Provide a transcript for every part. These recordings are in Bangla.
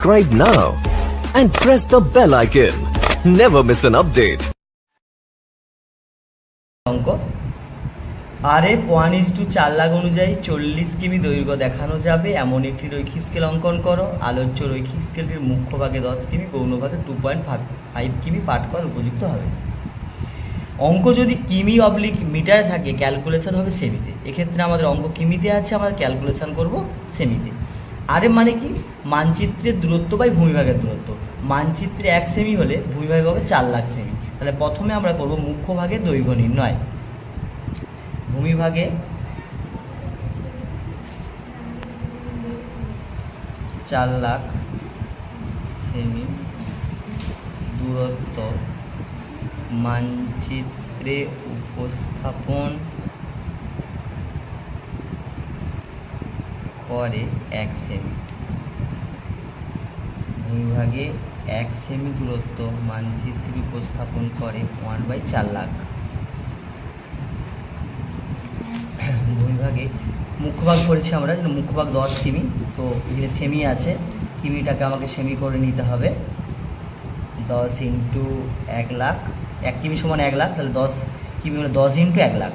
subscribe now and press the bell icon. Never miss an update. অঙ্ক। আর এফ ওয়ান ইস টু চার লাখ অনুযায়ী চল্লিশ কিমি দৈর্ঘ্য দেখানো যাবে। এমন একটি রৈখিক স্কেল অঙ্কন করো। আলোচ্য রৈখিক স্কেলটির মুখ্য ভাগে দশ কিমি, গৌণ ভাগে টু পয়েন্ট ফাইভ কিমি পাঠ করার উপযুক্ত হবে। অঙ্ক যদি কিমি অবলিক মিটারে থাকে ক্যালকুলেশন হবে সেমিতে এক্ষেত্রে আমাদের অঙ্ক কিমিতে আছে, আমরা ক্যালকুলেশন করব সেমিতে আরে মানে কি? মানচিত্রের দূরত্ব বাই ভূমিভাগের দূরত্ব। মানচিত্রে এক সেমি হলে ভূমিভাগ হবে চার লাখ সেমি তাহলে প্রথমে আমরা করব মুখ্য ভাগের দৈর্ঘ্য নির্ণয়। ভূমিভাগে চার লাখ সেমি দূরত্ব। মানচিত্রে উপস্থাপন করে এক সেমি। ভূমিভাগে এক সেমি দূরত্ব মানচিত্রে উপস্থাপন করে ওয়ান বাই চার লাখ। ভূমিভাগে মুখ্যভাগ করেছি আমরা, যেটা মুখ্যভাগ দশ কিমি, তো এখানে সেমি আছে, কিমিটাকে আমাকে সেমি করে নিতে হবে। দশ ইন্টু এক লাখ, এক কিমি সমান এক লাখ, তাহলে দশ কিমি মানে দশ ইন্টু এক লাখ।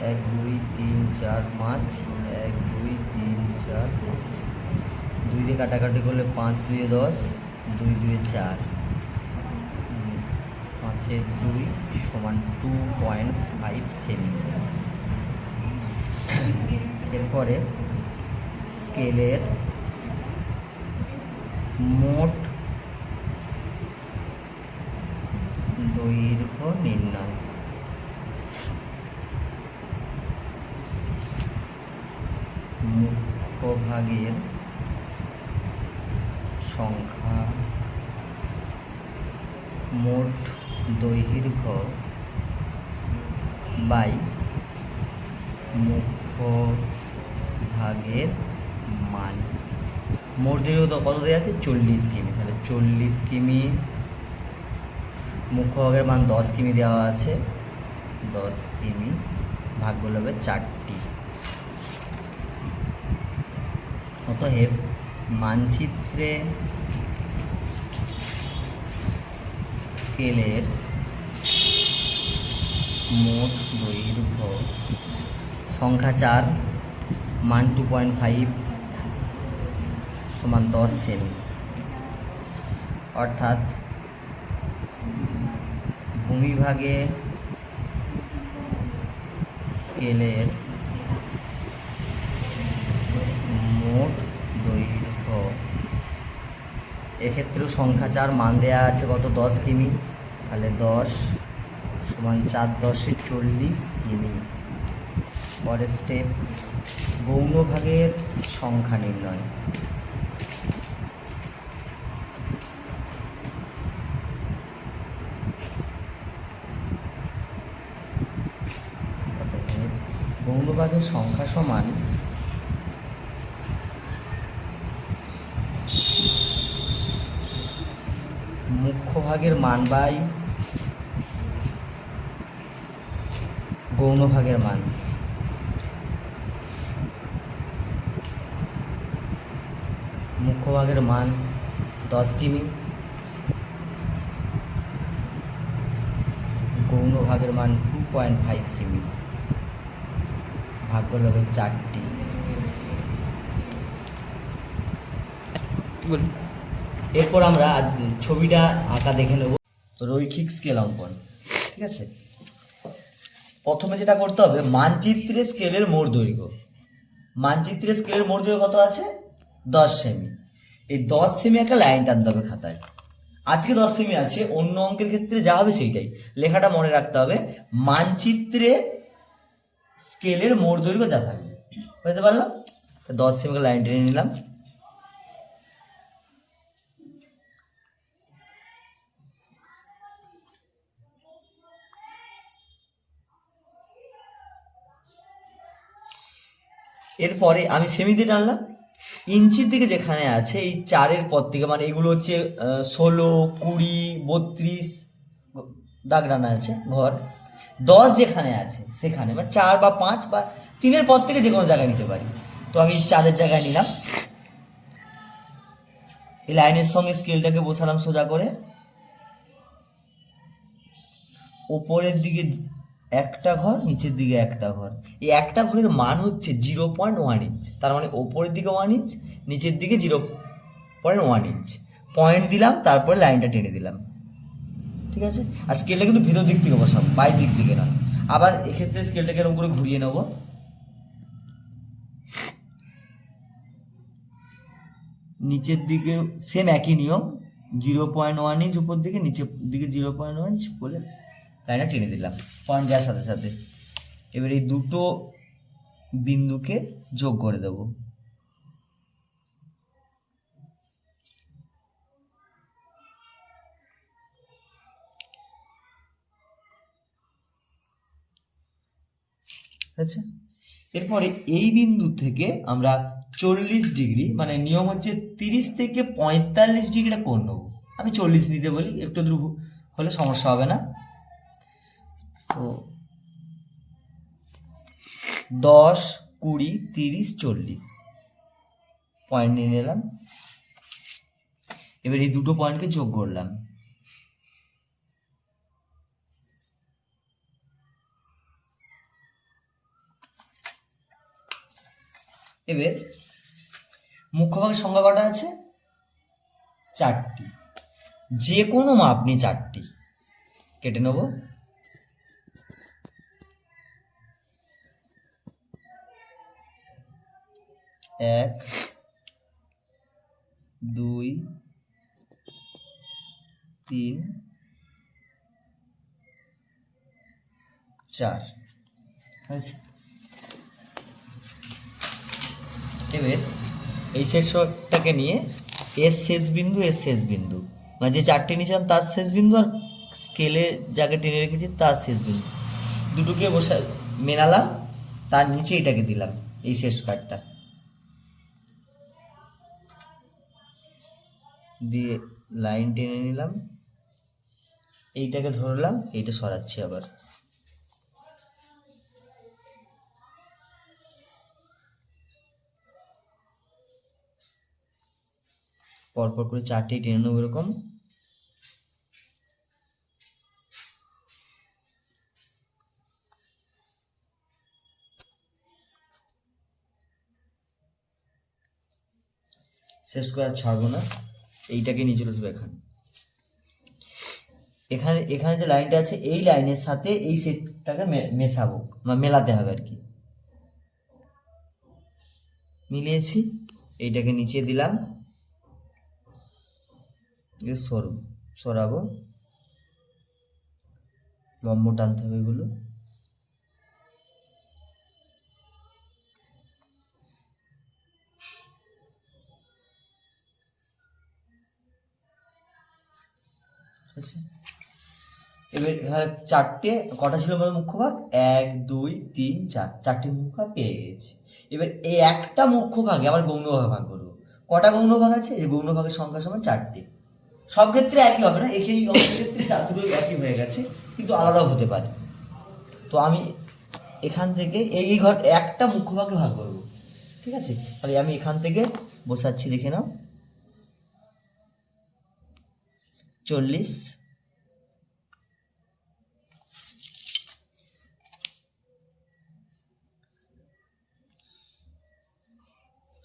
এক দুই তিন চার পাঁচ। এক দুই তিন চার পাঁচ। দুই দিয়ে কাটাকাটি করলে পাঁচ দুয়ে দশ। দুই দুয়ে চার। উম, পাঁচে দুই সমান টু পয়েন্ট ফাইভ সেমি এরপরে স্কেলের মোট দৈর্ঘ্য নির্ণয় মুখ্য ভাগের সংখ্যা মোট দৈর্ঘ্য বাই মুখ্য ভাগের মান। মোট দৈর্ঘ্য কত দেওয়া আছে? চল্লিশ কিমি। তাহলে চল্লিশ কিমি মুখ্য ভাগের মান দশ কিমি দেওয়া আছে। দশ কিমি ভাগগুলো হবে চারটি। অতএব মানচিত্রে স্কেলের মোট দৈর্ঘ্য সংখ্যা চার, মান টু পয়েন্ট ফাইভ সমান দশ সেমি। অর্থাৎ ভূমিভাগে স্কেলের মোট এক্ষেত্রেও সংখ্যা চার মান দেওয়া আছে কত? দশ কিমি। তাহলে দশ সমান চার দশে চল্লিশ কিমি। পরের স্টেপ গৌণ ভাগের সংখ্যা নির্ণয়। অতএব গৌণ ভাগের সংখ্যা সমান মুখ্য ভাগের মান বাই গৌণ ভাগের মান। মুখ্য ভাগের মান দশ কিমি। গৌণ ভাগের মান টু পয়েন্ট ফাইভ কিমি। ভাগ করলে হবে চারটি। এরপর আমরা ছবিটা আঁকা দেখে নেব। রৈখিক স্কেল অঙ্কন, ঠিক আছে? প্রথমে যেটা করতে হবে মানচিত্রে স্কেলের মোট দৈর্ঘ্য। মানচিত্রে স্কেলের মোট দৈর্ঘ্য কত আছে? দশ সেমি। এই দশ সেমি একটা লাইন টানতে হবে খাতায়। আজকে দশ সেমি আছে, অন্য অঙ্কের ক্ষেত্রে যা হবে সেইটাই। লেখাটা মনে রাখতে হবে, মানচিত্রে স্কেলের মোট দৈর্ঘ্য যা থাকবে। বুঝতে পারলাম? দশ সেমি লাইন টেনে নিলাম। এরপরে আমি সেমি দিয়ে টানলাম। ইঞ্চির দিকে যেখানে আছে, এই চারের পর থেকে মানে এগুলো হচ্ছে ষোলো, কুড়ি, বত্রিশ, দাগ টানা আছে, ঘর। দশ যেখানে আছে, সেখানে মানে চার বা পাঁচ বা তিনের পর থেকে যে কোনো জায়গায় নিতে পারি। তো আমি চারের জায়গায় নিলাম। এই লাইনের সঙ্গে স্কেলটাকে বসালাম সোজা করে। ওপরের দিকে একটা ঘর, নিচের দিকে একটা ঘর। এই একটা ঘরের মান হচ্ছে জিরো পয়েন্ট ওয়ান ইঞ্চ তার মানে ওপরের দিকে ওয়ান ইঞ্চ নিচের দিকে zero point one inch point দিলাম, তারপরে লাইনটা টেনে দিলাম। ঠিক আছে? আর স্কেলটা কিন্তু ভিতর দিক থেকে বসাবো বাইরের দিক থেকে নয় আবার এক্ষেত্রে স্কেলটাকে এরকম করে ঘুরিয়ে নেব। নিচের দিকে সেম একই নিয়ম জিরো পয়েন্ট ওয়ান ইঞ্চ উপর দিকে নিচের দিকে জিরো পয়েন্ট ওয়ান ইঞ্চ বলে লাইনটা টেনে দিলাম। পয়েন্ট দেওয়ার সাথে সাথে। এবার এই দুটো বিন্দুকে যোগ করে দেবো। আচ্ছা এরপরে এই বিন্দু থেকে আমরা চল্লিশ ডিগ্রি মানে নিয়ম হচ্ছে তিরিশ থেকে পঁয়তাল্লিশ ডিগ্রিটা কোণ নেব। আমি চল্লিশ নিতে বলি, একটু দ্রুব হলে সমস্যা হবে না। দশ, কুড়ি, তিরিশ, চল্লিশ। পয়েন্ট নিয়ে নিলাম। এবার এই দুটো পয়েন্টকে যোগ করলাম। এবার মুখ্যভাগের সংখ্যা কটা আছে? চারটি। যে কোনো মাপ নিয়ে চারটি। কেটে নেব। এক, দুই, তিন, চার। হয়েছে। এবার এই শেষটাকে নিয়ে এর শেষ বিন্দু, এর শেষ বিন্দু। মানে যে চারটে নিয়েছিলাম, তার শেষ বিন্দু আর স্কেলে যাকে টেনে রেখেছি, তার শেষ বিন্দু। দুটোকে বসা মেলালাম, তার নিচে এটাকে দিলাম, এই শেষ কার্ডটা দিয়ে লাইন টেনে নিলাম। এইটাকে ধরলাম, এইটা সরাচ্ছি আবার। পরপর করে চারটে টেনে নেব এরকম। শেষ করে আর ছাড়বো না। এইটাকে নিয়ে চলে আসব এখানে। এখানে এখানে যে লাইনটা আছে, এই লাইনের সাথে এই সেটটাকে মেশাবো, বা মেলাতে হবে আর কি। মিলিয়েছি, এইটাকে নিচে দিলাম। এ সরব সরাবো। লম্ব টানতে হবে এগুলো। আচ্ছা এবার এখানে চারটে, কটা ছিল আমাদের মুখ্য ভাগ এক, দুই, তিন, চার। চারটে মুখ্য ভাগ পেয়ে গেছি। এবার এই একটা মুখ্য ভাগে আবার গৌণ ভাগ ভাগ করব। কটা গৌণ ভাগ আছে? এই গৌণ ভাগের সংখ্যা সমান চারটে। সব ক্ষেত্রে একই হবে না এই অঙ্কের ক্ষেত্রে চার একই হয়ে গেছে, কিন্তু আলাদাও হতে পারে। তো আমি এখান থেকে এই ঘর একটা মুখ্য ভাগে ভাগ করব। ঠিক আছে? তাহলে আমি এখান থেকে বসাচ্ছি, দেখে নাও। চল্লিশ।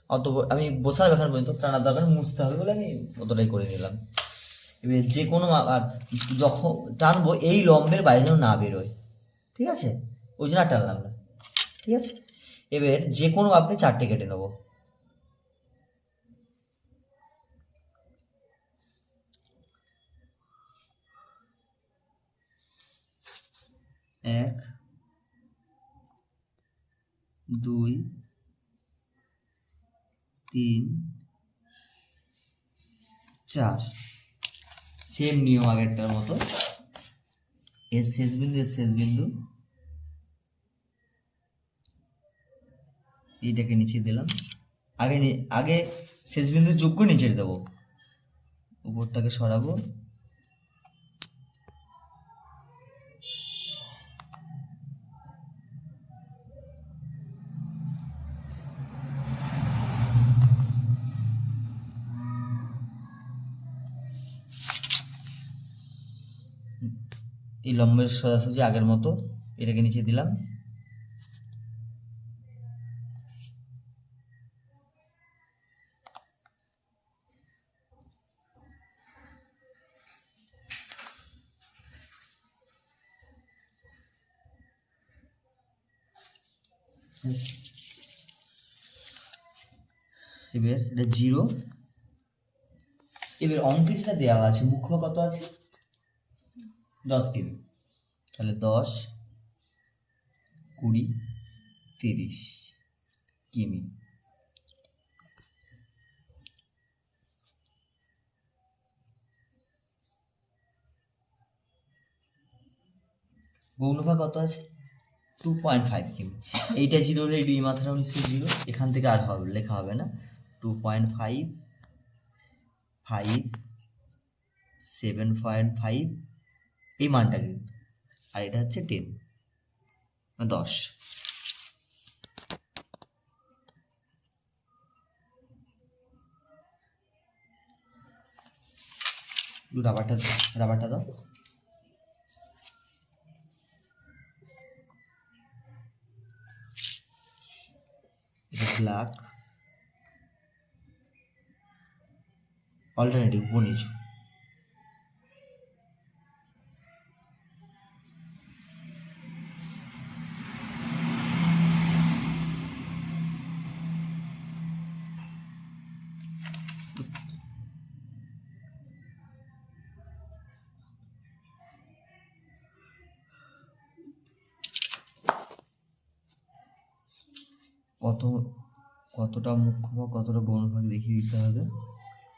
অত আমি বসার এখান পর্যন্ত টানার দরকার, মুছতে হবে বলে আমি অতটাই করে নিলাম। এবার যে কোনো আর যখন টানবো, এই লম্বের বাইরে যেন না বেরোয়। ঠিক আছে? ওই জন্য টানলাম না। ঠিক আছে? এবার যে কোনো আপনি চারটে কেটে নেব। এক, দুই, তিন, চার। সেম নিয়ম আগেরটার মতো। এর শেষ বিন্দু, এর শেষ বিন্দু। এইটাকে নিচে দিলাম। আগে আগে শেষ বিন্দু যোগ্য নিচে দেবো। উপরটাকে সরাবো। এই লম্বের সোজাসুজি আগের মতো এটাকে নিচে দিলাম। এবার এটা জিরো। এবার অঙ্কে যেটা দেওয়া আছে, মুখ্য কত আছে? দশ কিমি তাহলে দশ কুড়ি তিরিশ কিমি। গৌণভা কত আছে? টু পয়েন্ট ফাইভ কিমি। এইটা জিরো হলে এই দুই মাথাটাও নিশ্চয়ই জিরো এখান থেকে আর হবে, লেখা হবে না। Two point five five, seven point five এই মানটা কিন্তু আর এটা হচ্ছে টেন দশ। একটু রাবারটা রাবারটা দাও। ব্ল্যাক অল্টারনেটিভ উপর কত, কতটা মুখ্য বা কতটা গৌণভাগ দেখিয়ে দিতে হবে।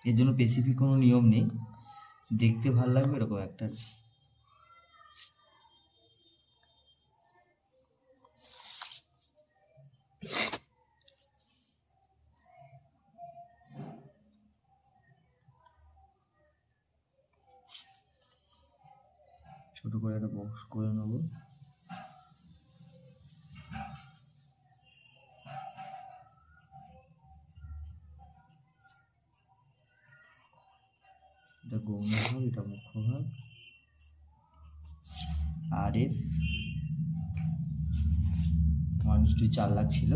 এর জন্য স্পেসিফিক কোনো নিয়ম নেই। দেখতে ভালো লাগবে এরকম একটা। ছোট করে একটা বক্স করে নেব। এটা গৌণ ভাগ এটা মুখ্য ভাগ আর এফ মানুষটি চার লাখ ছিল।